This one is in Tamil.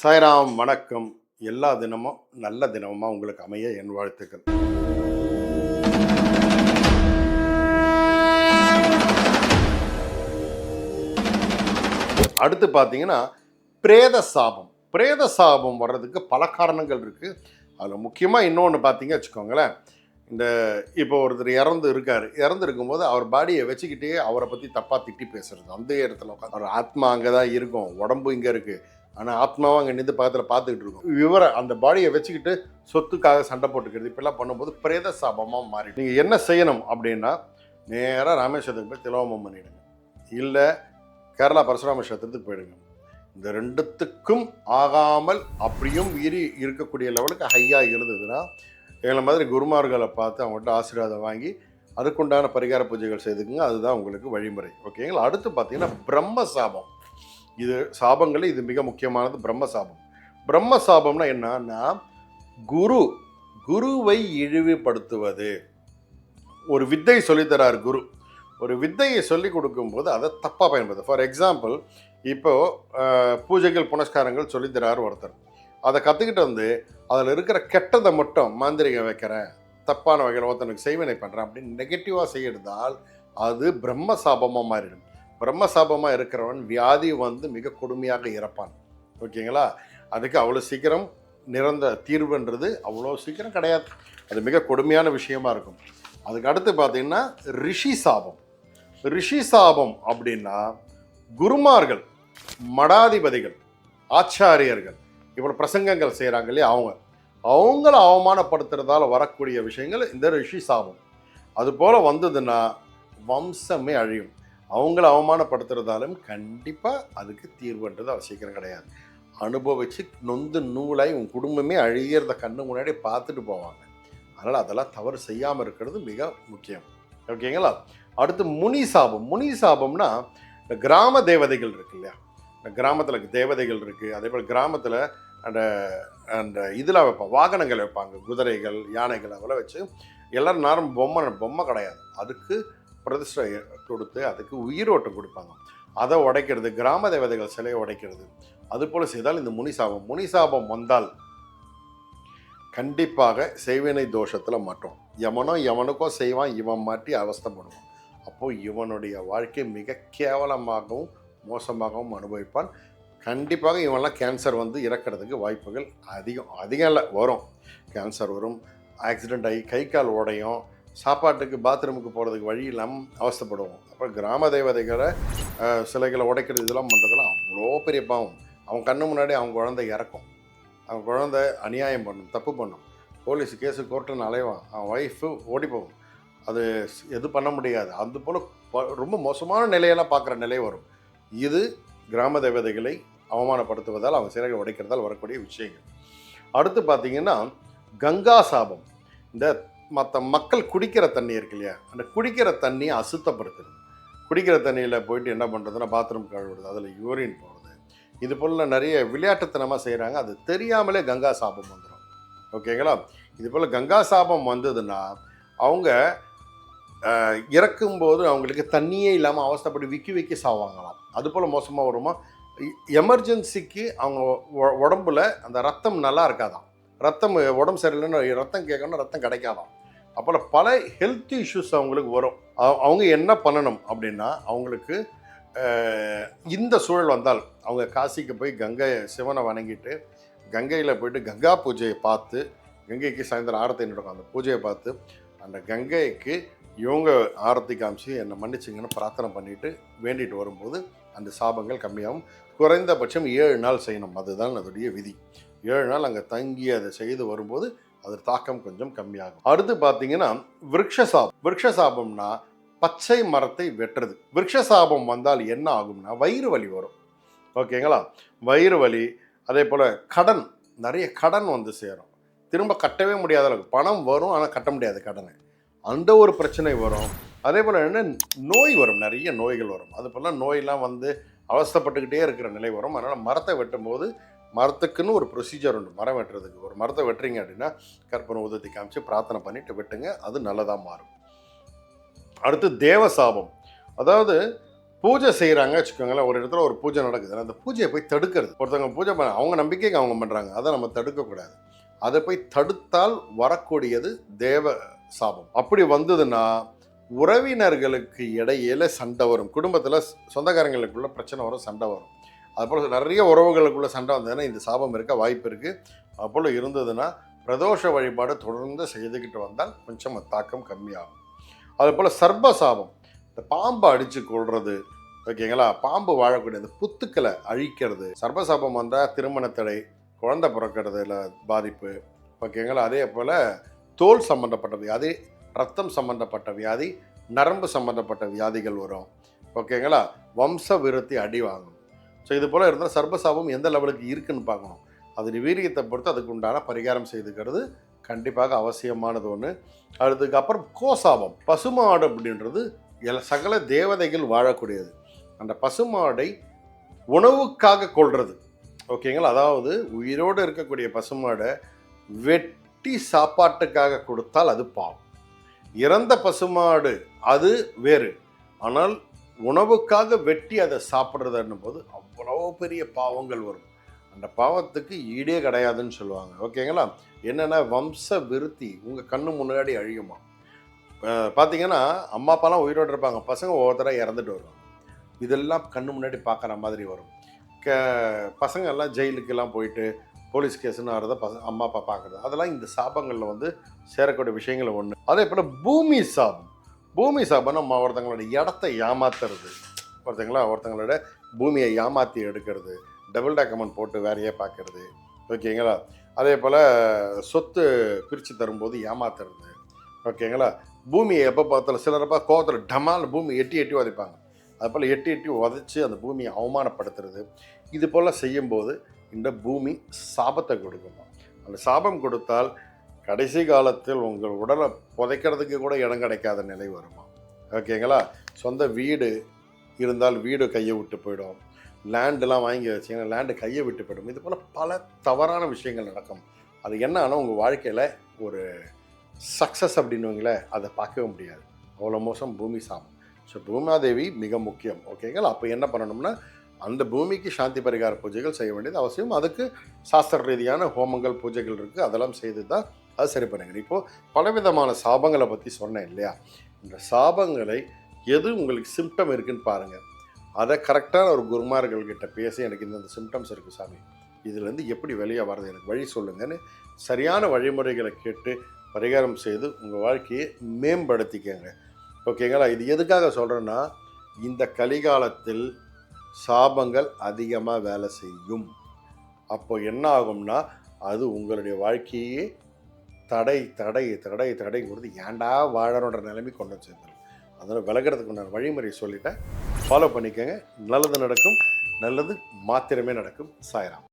சாய்ராம் வணக்கம். எல்லா தினமும் நல்ல தினமுமா உங்களுக்கு அமைய என் வாழ்த்துக்கள். அடுத்து பார்த்தீங்கன்னா பிரேத சாபம். பிரேத சாபம் வர்றதுக்கு பல காரணங்கள் இருக்குது அதில் முக்கியமாக இன்னொன்று பார்த்தீங்க வச்சுக்கோங்களேன். இந்த இப்போ ஒருத்தர் இறந்து இருக்கார். இறந்து இருக்கும்போது அவர் பாடியை வச்சுக்கிட்டே அவரை பற்றி தப்பாக திட்டி பேசுறது. அந்த இடத்துல உட்காந்து அவர் ஆத்மா அங்கே தான் இருக்கும். உடம்பு இங்கே இருக்குது ஆனால் ஆத்மாவும் அங்கே நின்று பக்கத்தில் பார்த்துக்கிட்டு இருக்கும். விவரம் அந்த பாடியை வச்சுக்கிட்டு சொத்துக்காக சண்டை போட்டுக்கிறது இப்பெல்லாம் பண்ணும்போது பிரேத சாபமாக மாறி நீங்கள் என்ன செய்யணும் அப்படின்னா நேராக ராமேஸ்வரத்துக்கு போய் திலோமம் பண்ணிவிடுங்க இல்லை கேரளா பரசுராம கஷேத்திரத்துக்கு போயிடுங்க. இந்த ரெண்டுத்துக்கும் ஆகாமல் அப்படியும் மீறி இருக்கக்கூடிய லெவலுக்கு ஹையாக இருந்ததுன்னா எங்களை மாதிரி குருமார்களை பார்த்து அவங்கள்ட்ட ஆசீர்வாதம் வாங்கி அதுக்குண்டான பரிகார பூஜைகள் செய்துக்குங்க. அதுதான் உங்களுக்கு வழிமுறை. ஓகேங்களா? அடுத்து பார்த்தீங்கன்னா பிரம்ம சாபம் இது சாபங்களில் இது மிக முக்கியமானது பிரம்ம சாபம் பிரம்ம சாபம்னா என்னன்னா குரு குருவை இழிவுபடுத்துவது. ஒரு வித்தை சொல்லித்தரார் குரு. ஒரு வித்தையை சொல்லி கொடுக்கும்போது அதை தப்பாக பயன்படுது ஃபார் எக்ஸாம்பிள் இப்போ பூஜைகள் புனஸ்காரங்கள் சொல்லித்தரார் ஒருத்தர். அதை கற்றுக்கிட்டு வந்து அதில் இருக்கிற கெட்டதை மட்டும் மாந்திரிகம் வைக்கிறேன் தப்பான வகையில் ஒருத்தனுக்கு செய்வினை பண்ணுறேன் அப்படின்னு நெகட்டிவாக செய்யறதால் அது பிரம்ம சாபமாக மாறிடும். பிரம்மசாபமாக இருக்கிறவன் வியாதி வந்து மிக கொடுமையாக இறப்பான். ஓகேங்களா? அதுக்கு அவ்வளோ சீக்கிரம் நிறந்த தீர்வுன்றது அவ்வளோ சீக்கிரம் கிடையாது. அது மிக கொடுமையான விஷயமா இருக்கும். அதுக்கு அடுத்து பார்த்தீங்கன்னா ரிஷி சாபம். ரிஷி சாபம் அப்படின்னா குருமார்கள் மடாதிபதிகள் ஆச்சாரியர்கள் இவ்வளோ பிரசங்கங்கள் செய்கிறாங்க இல்லையா? அவங்க. அவங்கள அவமானப்படுத்துறதால வரக்கூடிய விஷயங்கள் இந்த ரிஷி சாபம். அதுபோல் வந்ததுன்னா வம்சமே அழியும். அவங்கள அவமானப்படுத்துறதாலும் கண்டிப்பாக அதுக்கு தீர்வுன்றது அவசியம் கிடையாது. அனுபவித்து நொந்து நூலாய் உன் குடும்பமே அழியிறத கண்ணு முன்னாடி பார்த்துட்டு போவாங்க. அதனால் அதெல்லாம் தவறு செய்யாமல் இருக்கிறது மிக முக்கியம். ஓகேங்களா அடுத்து முனி சாபம் முனி சாபம்னா இந்த கிராம தேவதைகள் இருக்கு இல்லையா? இந்த கிராமத்தில் தேவதைகள் இருக்குது அதே போல் கிராமத்தில் அந்த அந்த இதில் வைப்பாங்க. வாகனங்கள் வைப்பாங்க. குதிரைகள் யானைகள் அதெல்லாம் வச்சு எல்லோரும் நேரம் பொம்மை பொம்மை கிடையாது. அதுக்கு பிரதிஷ்டை கொடுத்து அதுக்கு உயிரோட்டம் கொடுப்பாங்க. அதை உடைக்கிறது கிராம தேவதைகள் சிலையை உடைக்கிறது. அதுபோல் செய்தால் இந்த முனிசாபம். முனிசாபம் வந்தால் கண்டிப்பாக செய்வினை தோஷத்தில் மாட்டோம். எவனோ எவனுக்கோ செய்வான் இவன் மாட்டி அவஸ்தைப்படுவான். அப்போது இவனுடைய வாழ்க்கை மிக கேவலமாகவும் மோசமாகவும் அனுபவிப்பான். கண்டிப்பாக இவன்லாம் கேன்சர் வந்து இறக்கிறதுக்கு வாய்ப்புகள் அதிகம் அதிகம் இல்லை வரும். கேன்சர் வரும் ஆக்சிடெண்ட் ஆகி கை கால் உடையும் சாப்பாட்டுக்கு பாத்ரூமுக்கு போகிறதுக்கு வழி இல்லாமல் அவஸ்தப்படுவோம். அப்புறம் கிராம தேவதைகளை சிலைகளை உடைக்கிறது இதெல்லாம் பண்ணுறதுலாம் அவ்வளோ பெரிய பாவம். அவன் கண்ணு முன்னாடி அவன் குழந்தை இறக்கும். அவன் குழந்தை அநியாயம் பண்ணும் தப்பு பண்ணும். போலீஸ் கேஸு கோர்ட்டுன்னு அலைவான். அவன் ஒய்ஃபு ஓடி போகும். அது எது பண்ண முடியாது. அது போல் ப- ரொம்ப மோசமான நிலையெல்லாம் பார்க்குற நிலை வரும். இது கிராம தேவதைகளை அவமானப்படுத்துவதால் அவன் சிலைகள் உடைக்கிறதால் வரக்கூடிய விஷயங்கள். அடுத்து பார்த்திங்கன்னா கங்கா சாபம். இந்த மற்ற மக்கள் குடிக்கிற தண்ணி இருக்கு இல்லையா? அந்த குடிக்கிற தண்ணியை அசுத்தப்படுத்துது. குடிக்கிற தண்ணியில் போயிட்டு என்ன பண்ணுறதுன்னா பாத்ரூம் கழுவுறது அதில் யூரின் போகிறது இது போல் நிறைய விளையாட்டுத்தனமாக செய்கிறாங்க அது தெரியாமலே கங்கா சாபம் வந்துடும் ஓகேங்களா இது போல் கங்கா சாபம் வந்ததுன்னா அவங்க இறக்கும்போது அவங்களுக்கு தண்ணியே இல்லாமல் அவஸ்தைப்பட்டு விக்கி விக்கி சாவாங்களாம். அது போல் மோசமாக வருமா? எமர்ஜென்சிக்கு அவங்க உடம்புல அந்த ரத்தம் நல்லா இருக்காதாம். ரத்தம் உடம்பு சரியில்லைன்னு ரத்தம் கேட்கணும் ரத்தம் கிடைக்காதாம். அப்புறம் பல ஹெல்த் இஷ்யூஸ் அவங்களுக்கு வரும். அவங்க என்ன பண்ணணும் அப்படின்னா அவங்களுக்கு இந்த சூழல் வந்தால் அவங்க காசிக்கு போய் கங்கை சிவனை வணங்கிட்டு கங்கையில் போயிட்டு கங்கா பூஜையை பார்த்து கங்கைக்கு சாயந்தரம் ஆரத்தி நடக்கும் அந்த பூஜையை பார்த்து அந்த கங்கைக்கு இவங்க ஆரத்தி காமிச்சு என்னை மன்னிச்சிங்கன்னு பிரார்த்தனை பண்ணிட்டு வேண்டிட்டு வரும்போது அந்த சாபங்கள் கம்மியாகும். குறைந்தபட்சம் ஏழு நாள் செய்யணும். அதுதான் அதோடைய விதி. ஏழு நாள் அங்கே தங்கி அதை செய்து வரும்போது அது தாக்கம் கொஞ்சம் கம்மியாகும். அடுத்து பார்த்தீங்கன்னா விருட்ச சாபம் பச்சை மரத்தை வெட்டுறது. விருட்ச சாபம் வந்தால் என்ன ஆகும்னா வயிறு வலி வரும். ஓகேங்களா? வயிறு வலி அதே போல் கடன். நிறைய கடன் வந்து சேரும். திரும்ப கட்டவே முடியாத அளவுக்கு. பணம் வரும் ஆனால் கட்ட முடியாது கடனை. அந்த ஒரு பிரச்சனை வரும். அதே போல் என்ன? நோய் வரும். நிறைய நோய்கள் வரும். அது போல் நோயெலாம் வந்து அவஸ்தப்பட்டுக்கிட்டே இருக்கிற நிலை வரும். அதனால் மரத்தை வெட்டும்போது மரத்துக்குன்னு ஒரு ப்ரொசீஜர் உண்டு. மரம் வெட்டுறதுக்கு. ஒரு மரத்தை வெட்டுறீங்க அப்படின்னா கற்பனை உதவி காமிச்சு பிரார்த்தனை பண்ணிட்டு வெட்டுங்க. அது நல்லதாக மாறும். அடுத்து தேவ சாபம் அதாவது பூஜை செய்கிறாங்க வச்சுக்கோங்களேன். ஒரு இடத்துல ஒரு பூஜை நடக்குது. அந்த பூஜையை போய் தடுக்கிறது. ஒருத்தவங்க பூஜை பண்ண அவங்க நம்பிக்கைக்கு அவங்க பண்ணுறாங்க அதை நம்ம தடுக்கக்கூடாது. அதை போய் தடுத்தால் வரக்கூடியது தேவ சாபம் அப்படி வந்ததுன்னா உறவினர்களுக்கு இடையில சண்டை வரும். குடும்பத்தில் சொந்தக்காரங்களுக்குள்ள பிரச்சனை வரும் சண்டை வரும். அதுபோல் நிறைய உறவுகளுக்குள்ள சண்டை வந்ததுன்னா இந்த சாபம் இருக்க வாய்ப்பு இருக்குது அப்போல இருந்ததுன்னா பிரதோஷ வழிபாடு தொடர்ந்து செய்துக்கிட்டு வந்தால் கொஞ்சம் தாக்கம் கம்மியாகும். அதுபோல் சர்ப சாபம். இந்த பாம்பை அடித்து கொள்வது ஓகேங்களா? பாம்பு வாழக்கூடிய அந்த புத்துக்களை அழிக்கிறது. சர்பசாபம் வந்தால் திருமண தடை குழந்தை பிறக்கிறதுல பாதிப்பு ஓகேங்களா? அதே போல் தோல் சம்மந்தப்பட்ட வியாதி ரத்தம் சம்மந்தப்பட்ட வியாதி நரம்பு சம்மந்தப்பட்ட வியாதிகள் வரும் ஓகேங்களா? வம்ச விருத்தி அடி வாங்கும். ஸோ இது போல் இருந்தால் சர்பசாபம் எந்த லெவலுக்கு இருக்குன்னு பார்க்கணும். அது வீரியத்தை பொறுத்து அதுக்கு உண்டான பரிகாரம் செய்துக்கிறது கண்டிப்பாக அவசியமானது ஒன்று அதுக்கப்புறம் கோசாபம் பசுமாடு அப்படின்றது எல சகல தேவதைகள் வாழக்கூடியது. அந்த பசுமாடை உணவுக்காக கொள்வது ஓகேங்களா அதாவது உயிரோடு இருக்கக்கூடிய பசுமாடை வெட்டி சாப்பாட்டுக்காக கொடுத்தால் அது பாவம். இறந்த பசுமாடு அது வேறு. ஆனால் உணவுக்காக வெட்டி அதை சாப்பிட்றதுன்னும் போது அவ்வளோ பெரிய பாவங்கள் வரும். அந்த பாவத்துக்கு ஈடே கிடையாதுன்னு சொல்லுவாங்க. ஓகேங்களா? என்னென்னா வம்ச விருத்தி உங்கள் கண்ணு முன்னாடி அழியுமா? பார்த்தீங்கன்னா அம்மா அப்பாலாம் உயிரோடு இருப்பாங்க. பசங்க ஒவ்வொருத்தராக இறந்துட்டு வருவாங்க. இதெல்லாம் கண்ணு முன்னாடி பார்க்குற மாதிரி வரும். க பசங்க எல்லாம் ஜெயிலுக்கெல்லாம் போயிட்டு போலீஸ் கேஸ்னு ஆகிறத பசங்க அம்மா அப்பா பார்க்குறது அதெல்லாம் இந்த சாபங்களில் வந்து சேரக்கூடிய விஷயங்கள் ஒன்று அதே போல் பூமி சாபம். பூமி சாபம்னா ஒருத்தங்களோட இடத்த ஏமாத்துறது. ஒருத்தங்களா ஒருத்தங்களோட பூமியை ஏமாற்றி எடுக்கிறது டபுள் டாக்குமெண்ட் போட்டு வேறையே பார்க்கறது ஓகேங்களா? அதே போல் சொத்து பிரித்து தரும்போது ஏமாத்துறது ஓகேங்களா? பூமியை எப்போ பார்த்தாலும் சிலரப்பா கோவத்தில் டமால் பூமி எட்டி எட்டி உதைப்பாங்க. அது போல் எட்டி எட்டி உதைச்சி அந்த பூமியை அவமானப்படுத்துறது இது போல் செய்யும்போது இந்த பூமி சாபத்தை கொடுக்கணும் அந்த சாபம் கொடுத்தால் கடைசி காலத்தில் உங்கள் உடலை புதைக்கிறதுக்கு கூட இடம் கிடைக்காத நிலை வருமா? ஓகேங்களா? சொந்த வீடு இருந்தால் வீடு கையை விட்டு போயிடும். லேண்டெலாம் வாங்கி வச்சிங்கன்னா லேண்டு கையை விட்டு போயிடும். இது போல் பல தவறான விஷயங்கள் நடக்கும். அது என்ன ஆனால் உங்கள் வாழ்க்கையில் ஒரு சக்ஸஸ் அப்படின்னுவங்களே அதை பார்க்கவே முடியாது. அவ்வளோ மோசம் பூமி சாபம் ஸோ பூமாதேவி மிக முக்கியம். ஓகேங்களா அப்போ என்ன பண்ணணும்னா அந்த பூமிக்கு சாந்தி பரிகார பூஜைகள் செய்ய வேண்டியது அவசியம். அதுக்கு சாஸ்திர ரீதியான ஹோமங்கள் பூஜைகள் இருக்குது அதெல்லாம் செய்து தான் அது சரி பண்ணுங்க இப்போது பலவிதமான சாபங்களை பற்றி சொன்னேன் இல்லையா? இந்த சாபங்களை எது உங்களுக்கு சிம்டம் இருக்குன்னு பாருங்கள் அதை கரெக்டான ஒரு குருமார்கள்கிட்ட பேசி எனக்கு இந்த சிம்டம்ஸ் இருக்குது சாமி. இதுலேருந்து எப்படி வெளியே வர்றது? எனக்கு வழி சொல்லுங்கன்னு சரியான வழிமுறைகளை கேட்டு பரிகாரம் செய்து உங்கள் வாழ்க்கையை மேம்படுத்திக்கங்க. ஓகேங்களா? இது எதுக்காக சொல்கிறேன்னா இந்த கலிகாலத்தில் சாபங்கள் அதிகமாக வேலை செய்யும். அப்போ என்ன ஆகும்னா அது உங்களுடைய வாழ்க்கையே தடை தடை தடை தடைங்கிறது ஏன்டா வாழறோன்ற நிலைமை கொண்டு வந்து அதனால் விலகிறதுக்கு நான் வழிமுறை சொல்லிட்டேன் ஃபாலோ பண்ணிக்கோங்க. நல்லது நடக்கும். நல்லது மாத்திரமே நடக்கும். சாயராம்.